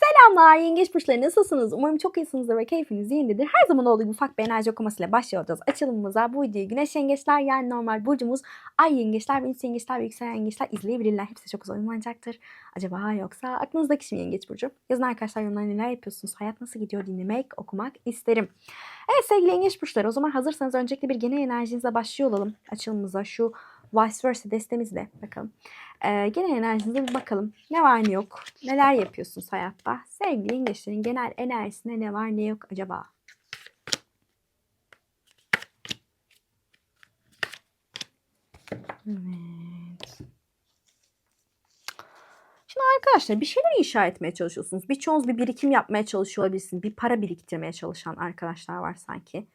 Selamlar yengeç burçları nasılsınız? Umarım çok iyisinizdir ve keyfiniz yerindedir. Her zaman olduğu gibi ufak bir enerji okumasıyla başlayacağız açılımımıza. Bu videoyu güneş yengeçler yani normal burcumuz ay yengeçler, venüs yengeçler ve yükselen yengeçler izleyebilirler. Hepsi çok güzel uymanacaktır. Acaba yoksa aklınızdaki kim yengeç burcu? Yazın arkadaşlar yorumlara neler yapıyorsunuz? Hayat nasıl gidiyor dinlemek, okumak isterim. Evet sevgili yengeç burçları o zaman hazırsanız öncelikle bir genel enerjinize başlıyor olalım açılımımıza. Şu vice versa destemizle bakalım. Ee, genel enerjinize bir bakalım. Ne var ne yok? Neler yapıyorsunuz hayatta? Sevgili yengeçlerin genel enerjisinde ne var ne yok acaba? Evet. Şimdi arkadaşlar bir şeyler inşa etmeye çalışıyorsunuz. Birçoğunuz bir birikim yapmaya çalışıyor olabilirsiniz. Bir para biriktirmeye çalışan arkadaşlar var sanki.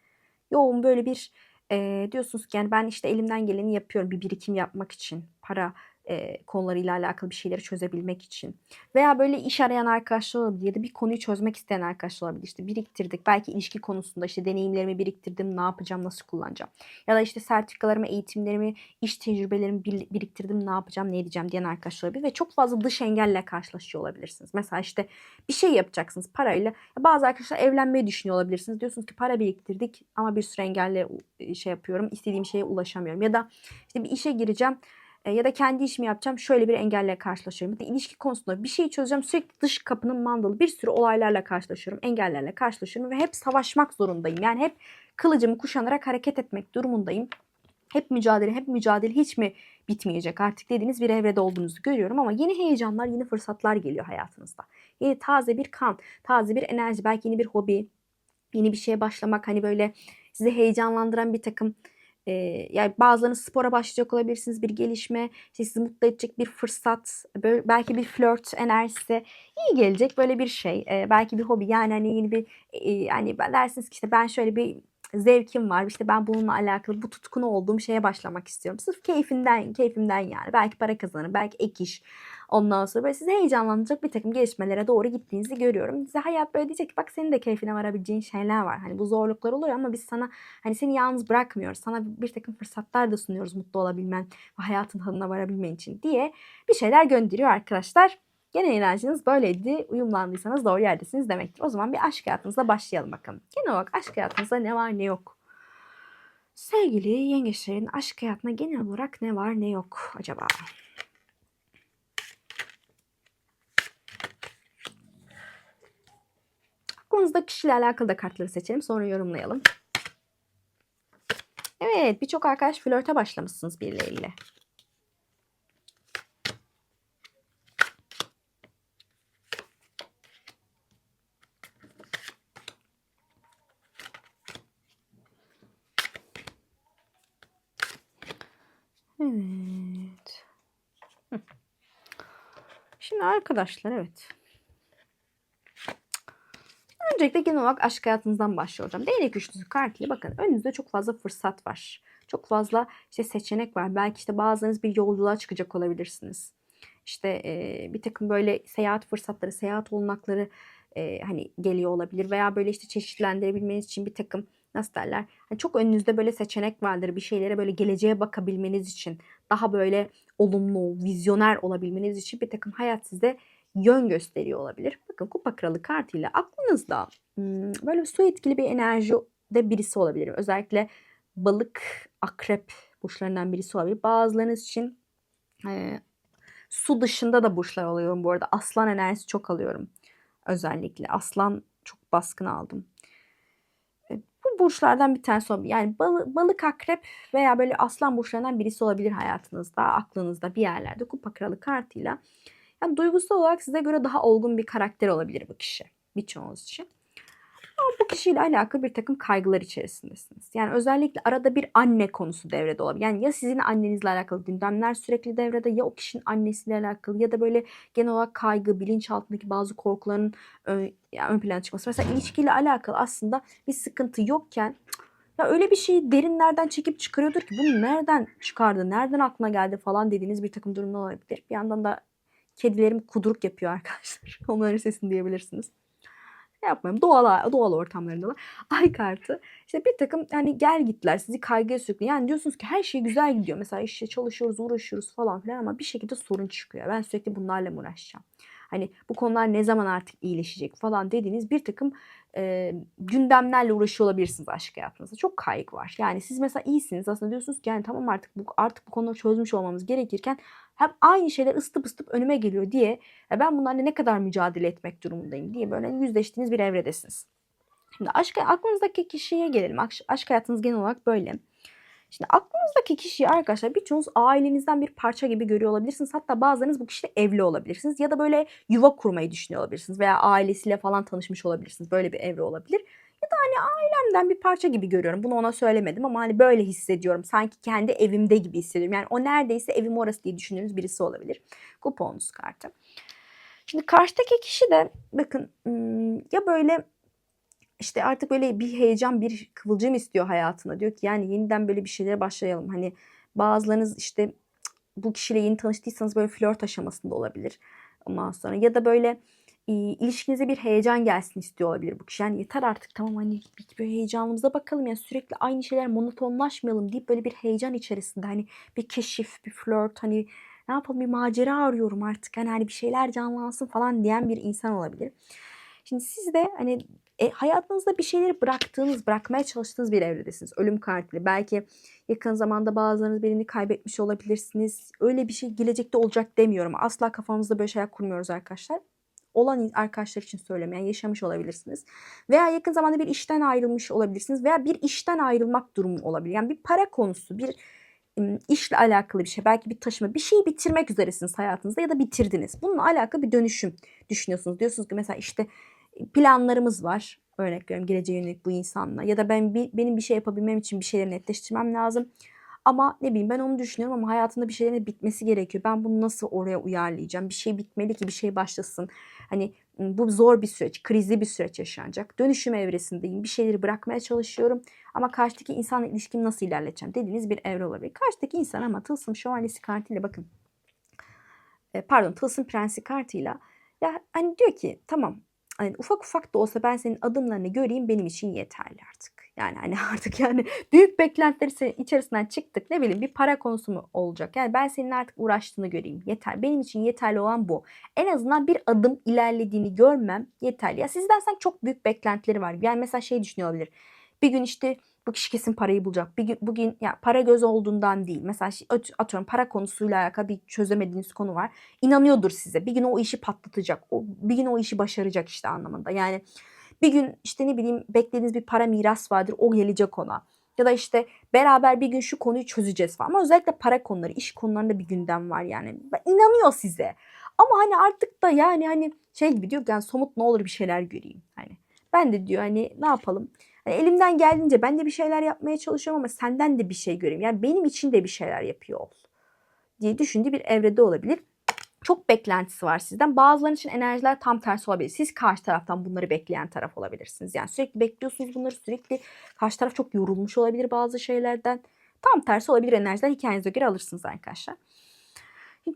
Yoğun böyle bir e, diyorsunuz ki yani ben işte elimden geleni yapıyorum bir birikim yapmak için. Para e, konularıyla alakalı bir şeyleri çözebilmek için. Veya böyle iş arayan arkadaşlar olabilir ya da bir konuyu çözmek isteyen arkadaşlar olabilir. İşte biriktirdik. Belki ilişki konusunda işte deneyimlerimi biriktirdim. Ne yapacağım, nasıl kullanacağım. Ya da işte sertifikalarımı, eğitimlerimi, iş tecrübelerimi bir- biriktirdim. Ne yapacağım, ne edeceğim diyen arkadaşlar olabilir. Ve çok fazla dış engelle karşılaşıyor olabilirsiniz. Mesela işte bir şey yapacaksınız parayla. Bazı arkadaşlar evlenmeyi düşünüyor olabilirsiniz. Diyorsunuz ki para biriktirdik ama bir sürü engelle şey yapıyorum. istediğim şeye ulaşamıyorum. Ya da işte bir işe gireceğim. E, ya da kendi işimi yapacağım şöyle bir engelle karşılaşıyorum. Ya da ilişki konusunda bir şeyi çözeceğim sürekli dış kapının mandalı bir sürü olaylarla karşılaşıyorum. Engellerle karşılaşıyorum ve hep savaşmak zorundayım. Yani hep kılıcımı kuşanarak hareket etmek durumundayım. Hep mücadele, hep mücadele hiç mi bitmeyecek artık dediğiniz bir evrede olduğunuzu görüyorum ama yeni heyecanlar, yeni fırsatlar geliyor hayatınızda. Yeni taze bir kan, taze bir enerji, belki yeni bir hobi, yeni bir şeye başlamak hani böyle sizi heyecanlandıran bir takım e, yani bazılarınız spora başlayacak olabilirsiniz bir gelişme işte sizi mutlu edecek bir fırsat böyle belki bir flört enerjisi iyi gelecek böyle bir şey. E, belki bir hobi. Yani hani yeni bir e, ben dersiniz ki işte ben şöyle bir zevkim var işte ben bununla alakalı bu tutkunu olduğum şeye başlamak istiyorum sırf keyfinden keyfimden yani belki para kazanırım belki ek iş Ondan sonra böyle sizi heyecanlandıracak bir takım gelişmelere doğru gittiğinizi görüyorum. Size hayat böyle diyecek ki bak senin de keyfine varabileceğin şeyler var. Hani bu zorluklar oluyor ama biz sana hani seni yalnız bırakmıyoruz. Sana bir takım fırsatlar da sunuyoruz mutlu olabilmen ve hayatın tadına varabilmen için diye bir şeyler gönderiyor arkadaşlar. Genel enerjiniz böyleydi. Uyumlandıysanız doğru yerdesiniz demektir. O zaman bir aşk hayatınızla başlayalım bakalım. Genel olarak aşk hayatınızda ne var ne yok? Sevgili yengeçlerin aşk hayatına genel olarak ne var ne yok acaba? Aklınızda kişiyle alakalı da kartları seçelim. Sonra yorumlayalım. Evet birçok arkadaş flörte başlamışsınız birileriyle. Arkadaşlar evet. Öncelikle genel olarak aşk hayatınızdan başlayacağım. Değnek üçlüsü kartıyla bakın önünüzde çok fazla fırsat var. Çok fazla işte seçenek var. Belki işte bazılarınız bir yolculuğa çıkacak olabilirsiniz. İşte e, bir takım böyle seyahat fırsatları, seyahat olanakları e, hani geliyor olabilir. Veya böyle işte çeşitlendirebilmeniz için bir takım nasıl derler? Hani çok önünüzde böyle seçenek vardır. Bir şeylere böyle geleceğe bakabilmeniz için daha böyle olumlu, vizyoner olabilmeniz için bir takım hayat size yön gösteriyor olabilir. Bakın kupa kralı kartıyla aklınızda hmm, böyle su etkili bir enerji de birisi olabilir. Özellikle balık, akrep burçlarından birisi olabilir. Bazılarınız için e, su dışında da burçlar alıyorum bu arada. Aslan enerjisi çok alıyorum. Özellikle aslan çok baskın aldım. Bu burçlardan bir tanesi olabilir. Yani balı, balık, akrep veya böyle aslan burçlarından birisi olabilir hayatınızda, aklınızda bir yerlerde. Kupa kralı kartıyla yani duygusal olarak size göre daha olgun bir karakter olabilir bu kişi. Birçoğunuz için. Ama bu kişiyle alakalı bir takım kaygılar içerisindesiniz. Yani özellikle arada bir anne konusu devrede olabilir. Yani ya sizin annenizle alakalı gündemler sürekli devrede ya o kişinin annesiyle alakalı ya da böyle genel olarak kaygı, bilinçaltındaki bazı korkuların ön, yani ön plana çıkması. Mesela ilişkiyle alakalı aslında bir sıkıntı yokken ya öyle bir şeyi derinlerden çekip çıkarıyordur ki bunu nereden çıkardı, nereden aklına geldi falan dediğiniz bir takım durumlar olabilir. Bir yandan da Kedilerim kuduruk yapıyor arkadaşlar. Onların sesini duyabilirsiniz. Şey yapmayayım. Doğal, doğal ortamlarında Ay kartı. İşte bir takım yani gel gitler sizi kaygıya sürüklüyor. Yani diyorsunuz ki her şey güzel gidiyor. Mesela işte çalışıyoruz, uğraşıyoruz falan filan ama bir şekilde sorun çıkıyor. Ben sürekli bunlarla mı uğraşacağım? Hani bu konular ne zaman artık iyileşecek falan dediğiniz bir takım e, gündemlerle uğraşıyor olabilirsiniz aşk hayatınızda. Çok kaygı var. Yani siz mesela iyisiniz aslında diyorsunuz ki yani tamam artık bu artık bu konuları çözmüş olmamız gerekirken hem aynı şeyler ısıtıp ısıtıp önüme geliyor diye ben bunlarla ne kadar mücadele etmek durumundayım diye böyle yüzleştiğiniz bir evredesiniz. Şimdi aşk aklınızdaki kişiye gelelim. Aşk, aşk hayatınız genel olarak böyle. Şimdi aklınızdaki kişiyi arkadaşlar birçoğunuz ailenizden bir parça gibi görüyor olabilirsiniz. Hatta bazılarınız bu kişiyle evli olabilirsiniz. Ya da böyle yuva kurmayı düşünüyor olabilirsiniz. Veya ailesiyle falan tanışmış olabilirsiniz. Böyle bir evre olabilir. Ya da hani ailemden bir parça gibi görüyorum. Bunu ona söylemedim ama hani böyle hissediyorum. Sanki kendi evimde gibi hissediyorum. Yani o neredeyse evim orası diye düşündüğünüz birisi olabilir. Kuponunuz kartı. Şimdi karşıdaki kişi de bakın ya böyle işte artık böyle bir heyecan, bir kıvılcım istiyor hayatına. Diyor ki yani yeniden böyle bir şeylere başlayalım. Hani bazılarınız işte bu kişiyle yeni tanıştıysanız böyle flört aşamasında olabilir. Ondan sonra ya da böyle ilişkinize bir heyecan gelsin istiyor olabilir bu kişi. Yani yeter artık tamam hani bir böyle heyecanımıza bakalım yani sürekli aynı şeyler monotonlaşmayalım deyip böyle bir heyecan içerisinde hani bir keşif, bir flört hani ne yapalım bir macera arıyorum artık hani, hani bir şeyler canlansın falan diyen bir insan olabilir. Şimdi siz de hani e, hayatınızda bir şeyleri bıraktığınız, bırakmaya çalıştığınız bir evredesiniz. Ölüm kartıyla. Belki yakın zamanda bazılarınız birini kaybetmiş olabilirsiniz. Öyle bir şey gelecekte olacak demiyorum. Asla kafamızda böyle şeyler kurmuyoruz arkadaşlar. Olan arkadaşlar için söylemeyen yaşamış olabilirsiniz. Veya yakın zamanda bir işten ayrılmış olabilirsiniz. Veya bir işten ayrılmak durumu olabilir. Yani bir para konusu, bir işle alakalı bir şey, belki bir taşıma, bir şeyi bitirmek üzeresiniz hayatınızda ya da bitirdiniz. Bununla alakalı bir dönüşüm düşünüyorsunuz. Diyorsunuz ki mesela işte planlarımız var. Örnek veriyorum geleceğe yönelik bu insanla. Ya da ben bir, benim bir şey yapabilmem için bir şeyleri netleştirmem lazım. Ama ne bileyim ben onu düşünüyorum ama hayatında bir şeylerin bitmesi gerekiyor. Ben bunu nasıl oraya uyarlayacağım? Bir şey bitmeli ki bir şey başlasın. Hani bu zor bir süreç, krizli bir süreç yaşanacak. Dönüşüm evresindeyim. Bir şeyleri bırakmaya çalışıyorum. Ama karşıdaki insanla ilişkimi nasıl ilerleteceğim dediğiniz bir evre olabilir. Karşıdaki insan ama tılsım şövalyesi kartıyla bakın. Pardon tılsım prensi kartıyla ya hani diyor ki tamam hani ufak ufak da olsa ben senin adımlarını göreyim benim için yeterli artık. Yani hani artık yani büyük beklentileri içerisinden çıktık. Ne bileyim bir para konusu mu olacak? Yani ben senin artık uğraştığını göreyim. Yeter. Benim için yeterli olan bu. En azından bir adım ilerlediğini görmem yeterli. Ya sizden sanki çok büyük beklentileri var. Yani mesela şey düşünüyor olabilir. Bir gün işte bu kişi kesin parayı bulacak. Bir gün, bugün ya para göz olduğundan değil. Mesela atıyorum para konusuyla alakalı bir çözemediğiniz konu var. İnanıyordur size. Bir gün o işi patlatacak. O, bir gün o işi başaracak işte anlamında. Yani bir gün işte ne bileyim beklediğiniz bir para miras vardır. O gelecek ona. Ya da işte beraber bir gün şu konuyu çözeceğiz falan. Ama özellikle para konuları, iş konularında bir gündem var yani. İnanıyor size. Ama hani artık da yani hani şey gibi diyor yani somut ne olur bir şeyler göreyim. Hani ben de diyor hani ne yapalım? Hani elimden geldiğince ben de bir şeyler yapmaya çalışıyorum ama senden de bir şey göreyim. Yani benim için de bir şeyler yapıyor ol diye düşündüğü bir evrede olabilir. Çok beklentisi var sizden. Bazılarının için enerjiler tam tersi olabilir. Siz karşı taraftan bunları bekleyen taraf olabilirsiniz. Yani sürekli bekliyorsunuz bunları sürekli. Karşı taraf çok yorulmuş olabilir bazı şeylerden. Tam tersi olabilir enerjiler. Hikayenize göre alırsınız arkadaşlar.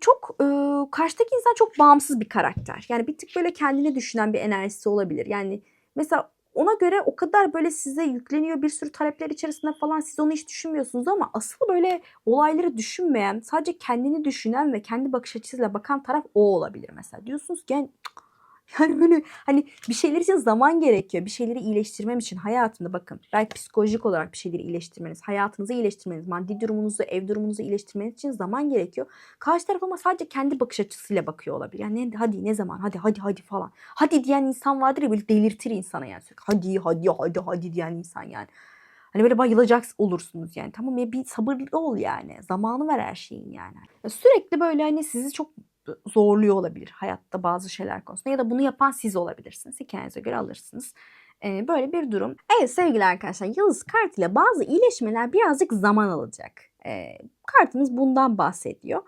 Çok e, karşıdaki insan çok bağımsız bir karakter. Yani bir tık böyle kendini düşünen bir enerjisi olabilir. Yani mesela ona göre o kadar böyle size yükleniyor bir sürü talepler içerisinde falan siz onu hiç düşünmüyorsunuz ama asıl böyle olayları düşünmeyen sadece kendini düşünen ve kendi bakış açısıyla bakan taraf o olabilir mesela. Diyorsunuz ki yani böyle hani bir şeyler için zaman gerekiyor. Bir şeyleri iyileştirmem için hayatımda bakın. Belki psikolojik olarak bir şeyleri iyileştirmeniz, hayatınızı iyileştirmeniz, maddi durumunuzu, ev durumunuzu iyileştirmeniz için zaman gerekiyor. Karşı taraf ama sadece kendi bakış açısıyla bakıyor olabilir. Yani hadi ne zaman hadi hadi hadi falan. Hadi diyen insan vardır ya böyle delirtir insana yani. Hadi hadi hadi hadi diyen insan yani. Hani böyle bayılacak olursunuz yani. Tamam ya bir sabırlı ol yani. Zamanı ver her şeyin yani. Sürekli böyle hani sizi çok zorluyor olabilir hayatta bazı şeyler konusunda ya da bunu yapan siz olabilirsiniz. Hikayenize göre alırsınız. Ee, böyle bir durum. Evet sevgili arkadaşlar yıldız kartıyla bazı iyileşmeler birazcık zaman alacak. Ee, kartımız bundan bahsediyor.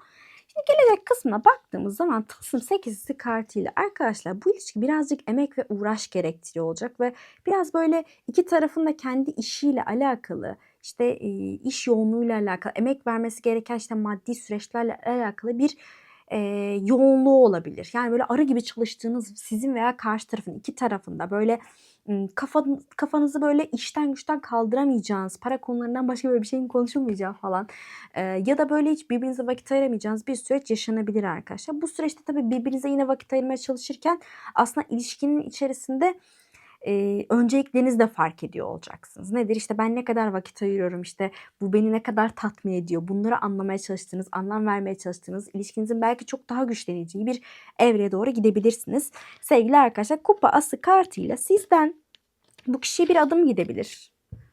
Şimdi gelecek kısmına baktığımız zaman Tılsım 8'lisi kartıyla arkadaşlar bu ilişki birazcık emek ve uğraş gerektiriyor olacak ve biraz böyle iki tarafın da kendi işiyle alakalı işte iş yoğunluğuyla alakalı emek vermesi gereken işte maddi süreçlerle alakalı bir e, yoğunluğu olabilir. Yani böyle arı gibi çalıştığınız sizin veya karşı tarafın iki tarafında böyle ım, kafa, kafanızı böyle işten güçten kaldıramayacağınız, para konularından başka böyle bir şeyin konuşulmayacağı falan e, ya da böyle hiç birbirinize vakit ayıramayacağınız bir süreç yaşanabilir arkadaşlar. Bu süreçte tabii birbirinize yine vakit ayırmaya çalışırken aslında ilişkinin içerisinde e, önceliklerinizi de fark ediyor olacaksınız. Nedir? İşte ben ne kadar vakit ayırıyorum, işte bu beni ne kadar tatmin ediyor. Bunları anlamaya çalıştığınız, anlam vermeye çalıştığınız, ilişkinizin belki çok daha güçleneceği bir evreye doğru gidebilirsiniz. Sevgili arkadaşlar kupa ası kartıyla sizden bu kişiye bir adım gidebilir.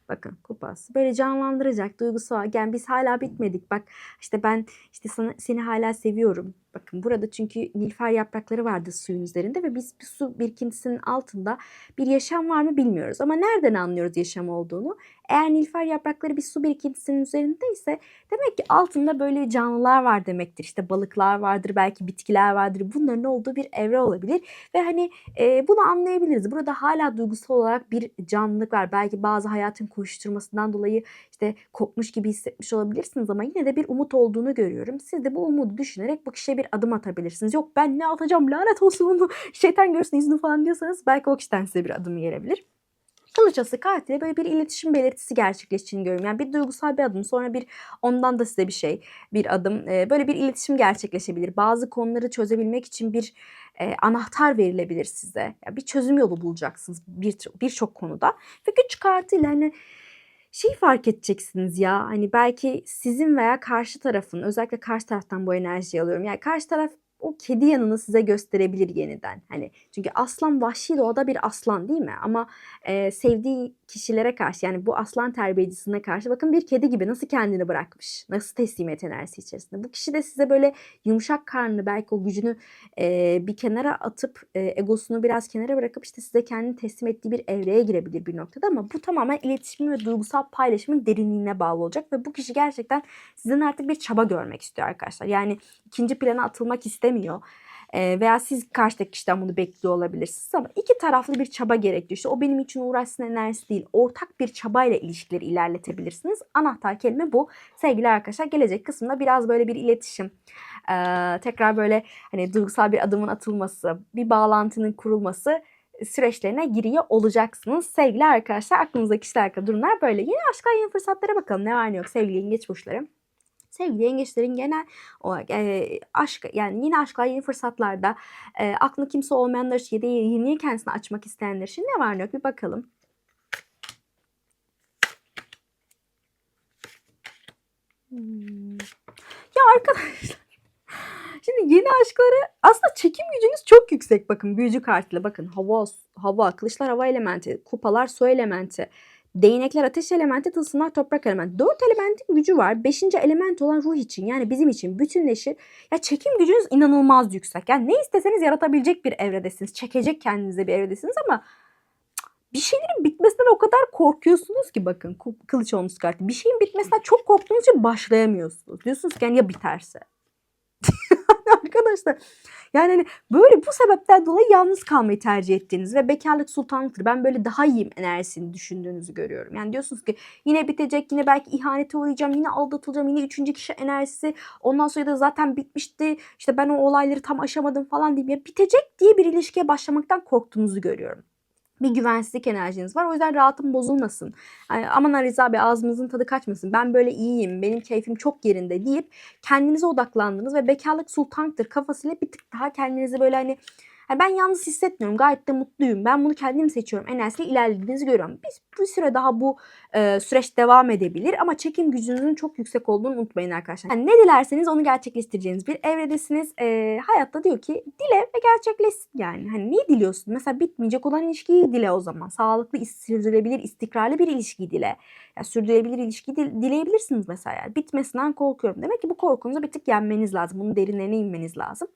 Bakın kupası. Böyle canlandıracak duygusu var. Yani biz hala bitmedik. Bak işte ben işte sana, seni hala seviyorum. Bakın burada çünkü nilüfer yaprakları vardı suyun üzerinde ve biz bir su birikintisinin altında bir yaşam var mı bilmiyoruz. Ama nereden anlıyoruz yaşam olduğunu? Eğer nilüfer yaprakları bir su birikintisinin üzerindeyse demek ki altında böyle canlılar var demektir. İşte balıklar vardır, belki bitkiler vardır. Bunların olduğu bir evre olabilir ve hani e, bunu anlayabiliriz. Burada hala duygusal olarak bir canlılık var. Belki bazı hayatın koşturmasından dolayı işte kopmuş gibi hissetmiş olabilirsiniz ama yine de bir umut olduğunu görüyorum. Siz de bu umudu düşünerek kişiye bir adım atabilirsiniz. Yok ben ne atacağım lanet olsun onu şeytan görsün yüzünü falan diyorsanız belki o kişiden size bir adım gelebilir. Kılıçası kartıyla böyle bir iletişim belirtisi gerçekleştiğini görüyorum. Yani bir duygusal bir adım sonra bir ondan da size bir şey bir adım e, böyle bir iletişim gerçekleşebilir. Bazı konuları çözebilmek için bir e, anahtar verilebilir size. Yani bir çözüm yolu bulacaksınız bir birçok konuda. Ve güç kartıyla hani şey fark edeceksiniz ya hani belki sizin veya karşı tarafın özellikle karşı taraftan bu enerjiyi alıyorum. Yani karşı taraf o kedi yanını size gösterebilir yeniden. Hani çünkü aslan vahşi doğada bir aslan değil mi? Ama e, sevdiği kişilere karşı yani bu aslan terbiyecisine karşı bakın bir kedi gibi nasıl kendini bırakmış. Nasıl teslimiyet enerjisi içerisinde. Bu kişi de size böyle yumuşak karnını belki o gücünü e, bir kenara atıp e, egosunu biraz kenara bırakıp işte size kendini teslim ettiği bir evreye girebilir bir noktada ama bu tamamen iletişimin ve duygusal paylaşımın derinliğine bağlı olacak ve bu kişi gerçekten sizin artık bir çaba görmek istiyor arkadaşlar. Yani ikinci plana atılmak istemiyor e, veya siz karşıdaki kişiden bunu bekliyor olabilirsiniz ama iki taraflı bir çaba gerekiyor. İşte o benim için uğraşsın enerjisi değil. Ortak bir çabayla ilişkileri ilerletebilirsiniz. Anahtar kelime bu. Sevgili arkadaşlar gelecek kısımda biraz böyle bir iletişim, e, tekrar böyle hani duygusal bir adımın atılması, bir bağlantının kurulması süreçlerine giriyor olacaksınız. Sevgili arkadaşlar aklınızdaki kişiler hakkında durumlar böyle. Yeni aşklar yeni fırsatlara bakalım ne var ne yok sevgili yengeç burçları. Sevgili yengeçlerin genel olarak e, aşk yani yine aşklar yeni fırsatlarda e, aklında kimse olmayanlar için ya da yeni kendisini açmak isteyenler için ne var ne yok bir bakalım. Hmm. Ya arkadaşlar Şimdi yeni aşkları aslında çekim gücünüz çok yüksek bakın büyücü kartıyla bakın hava hava kılıçlar hava elementi kupalar su elementi Değnekler ateş elementi, tılsımlar toprak elementi. Dört elementin gücü var. Beşinci element olan ruh için yani bizim için bütünleşir. Ya çekim gücünüz inanılmaz yüksek. Yani ne isteseniz yaratabilecek bir evredesiniz. Çekecek kendinize bir evredesiniz ama bir şeylerin bitmesinden o kadar korkuyorsunuz ki bakın kılıç olmuş kartı. Bir şeyin bitmesinden çok korktuğunuz için başlayamıyorsunuz. Diyorsunuz ki yani ya biterse. Arkadaşlar. Yani hani böyle bu sebepten dolayı yalnız kalmayı tercih ettiğiniz ve bekarlık sultanlıktır. Ben böyle daha iyiyim enerjisini düşündüğünüzü görüyorum. Yani diyorsunuz ki yine bitecek, yine belki ihanete uğrayacağım, yine aldatılacağım, yine üçüncü kişi enerjisi. Ondan sonra da zaten bitmişti. İşte ben o olayları tam aşamadım falan diyeyim. Ya bitecek diye bir ilişkiye başlamaktan korktuğunuzu görüyorum bir güvensizlik enerjiniz var. O yüzden rahatım bozulmasın. Yani aman Rıza Bey ağzımızın tadı kaçmasın. Ben böyle iyiyim, benim keyfim çok yerinde deyip kendinize odaklandınız ve bekarlık sultanktır kafasıyla bir tık daha kendinizi böyle hani yani ben yalnız hissetmiyorum. Gayet de mutluyum. Ben bunu kendim seçiyorum. Enerjisiyle ilerlediğinizi görüyorum. Biz bir süre daha bu e, süreç devam edebilir ama çekim gücünüzün çok yüksek olduğunu unutmayın arkadaşlar. Yani ne dilerseniz onu gerçekleştireceğiniz bir evredesiniz. E, hayatta diyor ki dile ve gerçekleşsin yani. Hani niye diliyorsun? Mesela bitmeyecek olan ilişkiyi dile o zaman. Sağlıklı, sürdürülebilir, istikrarlı bir ilişki dile. Yani sürdürülebilir ilişki dileyebilirsiniz mesela. Yani bitmesinden korkuyorum. Demek ki bu korkunuzu bir tık yenmeniz lazım. Bunun derinlerine inmeniz lazım.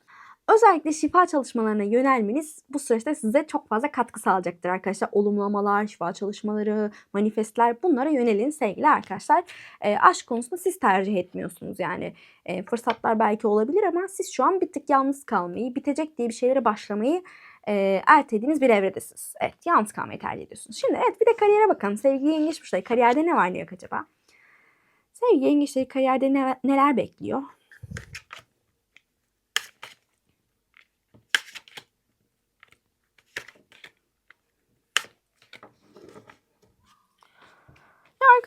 Özellikle şifa çalışmalarına yönelmeniz bu süreçte size çok fazla katkı sağlayacaktır arkadaşlar. Olumlamalar, şifa çalışmaları, manifestler bunlara yönelin sevgili arkadaşlar. E, aşk konusunda siz tercih etmiyorsunuz yani. E, fırsatlar belki olabilir ama siz şu an bir tık yalnız kalmayı, bitecek diye bir şeylere başlamayı e, ertelediğiniz bir evredesiniz. Evet yalnız kalmayı tercih ediyorsunuz. Şimdi evet bir de kariyere bakalım. Sevgili yengeç burçları kariyerde ne var ne yok acaba? Sevgili yengeçleri kariyerde ne, neler bekliyor?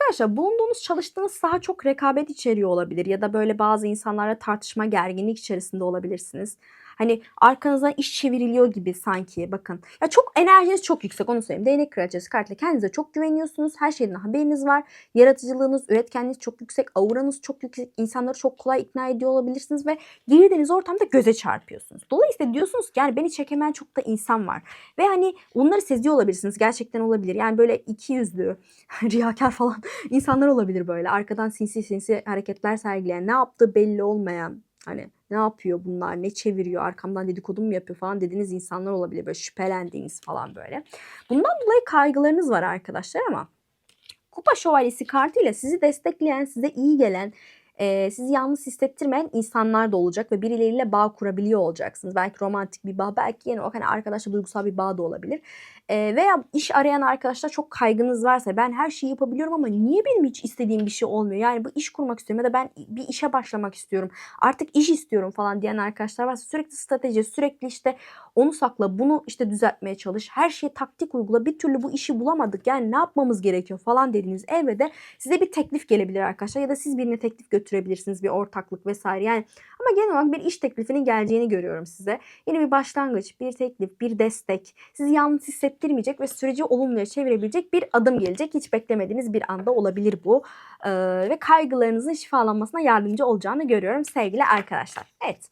Arkadaşlar bulunduğunuz çalıştığınız saha çok rekabet içeriyor olabilir ya da böyle bazı insanlarla tartışma gerginlik içerisinde olabilirsiniz. Hani arkanızdan iş çevriliyor gibi sanki bakın. Ya çok enerjiniz çok yüksek onu söyleyeyim. Değnek kraliçesi kartıyla kendinize çok güveniyorsunuz. Her şeyden haberiniz var. Yaratıcılığınız, üretkenliğiniz çok yüksek. Auranız çok yüksek. İnsanları çok kolay ikna ediyor olabilirsiniz ve girdiğiniz ortamda göze çarpıyorsunuz. Dolayısıyla diyorsunuz ki yani beni çekemeyen çok da insan var. Ve hani bunları seziyor olabilirsiniz. Gerçekten olabilir. Yani böyle iki yüzlü, riyakar falan insanlar olabilir böyle. Arkadan sinsi sinsi hareketler sergileyen, ne yaptığı belli olmayan, hani ne yapıyor bunlar, ne çeviriyor, arkamdan dedikodu mu yapıyor falan dediğiniz insanlar olabilir. Böyle şüphelendiğiniz falan böyle. Bundan dolayı kaygılarınız var arkadaşlar ama Kupa Şövalyesi kartıyla sizi destekleyen, size iyi gelen, e, sizi yalnız hissettirmeyen insanlar da olacak ve birileriyle bağ kurabiliyor olacaksınız. Belki romantik bir bağ, belki yine o hani arkadaşla duygusal bir bağ da olabilir. E, veya iş arayan arkadaşlar çok kaygınız varsa ben her şeyi yapabiliyorum ama niye benim hiç istediğim bir şey olmuyor? Yani bu iş kurmak istiyorum ya da ben bir işe başlamak istiyorum. Artık iş istiyorum falan diyen arkadaşlar varsa sürekli strateji, sürekli işte onu sakla, bunu işte düzeltmeye çalış. Her şeyi taktik uygula. Bir türlü bu işi bulamadık. Yani ne yapmamız gerekiyor falan dediğiniz evrede size bir teklif gelebilir arkadaşlar ya da siz birine teklif götürebilirsiniz bir ortaklık vesaire. Yani ama genel olarak bir iş teklifinin geleceğini görüyorum size. Yeni bir başlangıç, bir teklif, bir destek. Sizi yalnız hissettirmeyecek ve süreci olumluya çevirebilecek bir adım gelecek. Hiç beklemediğiniz bir anda olabilir bu. Ee, ve kaygılarınızın şifalanmasına yardımcı olacağını görüyorum sevgili arkadaşlar. Evet.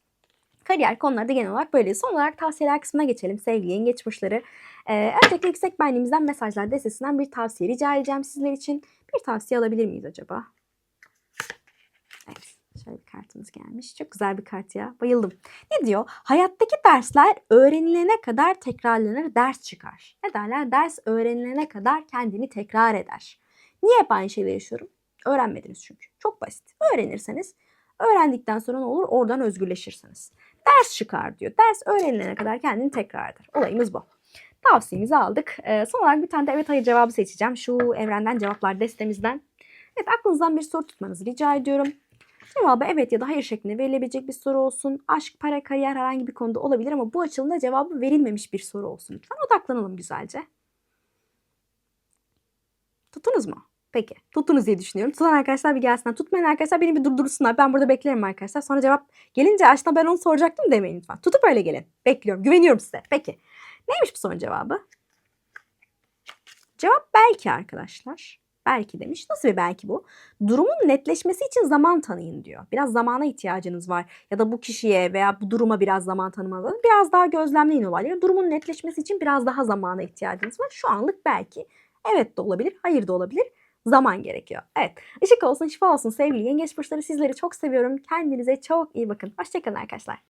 Kariyer konuları da genel olarak böyle. Son olarak tavsiyeler kısmına geçelim sevgili yengeç burçları. Ee, öncelikle yüksek benliğimizden mesajlar destesinden bir tavsiye rica edeceğim sizler için. Bir tavsiye alabilir miyiz acaba? Evet. Şöyle bir kartımız gelmiş. Çok güzel bir kart ya. Bayıldım. Ne diyor? Hayattaki dersler öğrenilene kadar tekrarlanır, ders çıkar. Ne derler? Ders öğrenilene kadar kendini tekrar eder. Niye hep aynı şeyleri yaşıyorum? Öğrenmediniz çünkü. Çok basit. Öğrenirseniz, öğrendikten sonra ne olur? Oradan özgürleşirsiniz. Ders çıkar diyor. Ders öğrenilene kadar kendini tekrar eder. Olayımız bu. Tavsiyemizi aldık. Ee, son olarak bir tane de evet hayır cevabı seçeceğim. Şu evrenden cevaplar destemizden. Evet aklınızdan bir soru tutmanızı rica ediyorum. Cevabı evet ya da hayır şeklinde verilebilecek bir soru olsun. Aşk, para, kariyer herhangi bir konuda olabilir ama bu açılımda cevabı verilmemiş bir soru olsun. Lütfen odaklanalım güzelce. Tuttunuz mu? Peki. Tuttunuz diye düşünüyorum. Tutan arkadaşlar bir gelsinler. Tutmayan arkadaşlar beni bir durdursunlar. Ben burada beklerim arkadaşlar. Sonra cevap gelince aslında ben onu soracaktım demeyin lütfen. Tutup öyle gelin. Bekliyorum. Güveniyorum size. Peki. Neymiş bu sorunun cevabı? Cevap belki arkadaşlar. Belki demiş. Nasıl bir belki bu? Durumun netleşmesi için zaman tanıyın diyor. Biraz zamana ihtiyacınız var. Ya da bu kişiye veya bu duruma biraz zaman tanımanız lazım. Biraz daha gözlemleyin olayları. Durumun netleşmesi için biraz daha zamana ihtiyacınız var. Şu anlık belki. Evet de olabilir, hayır da olabilir. Zaman gerekiyor. Evet. Işık olsun, şifa olsun sevgili yengeç burçları. Sizleri çok seviyorum. Kendinize çok iyi bakın. Hoşçakalın arkadaşlar.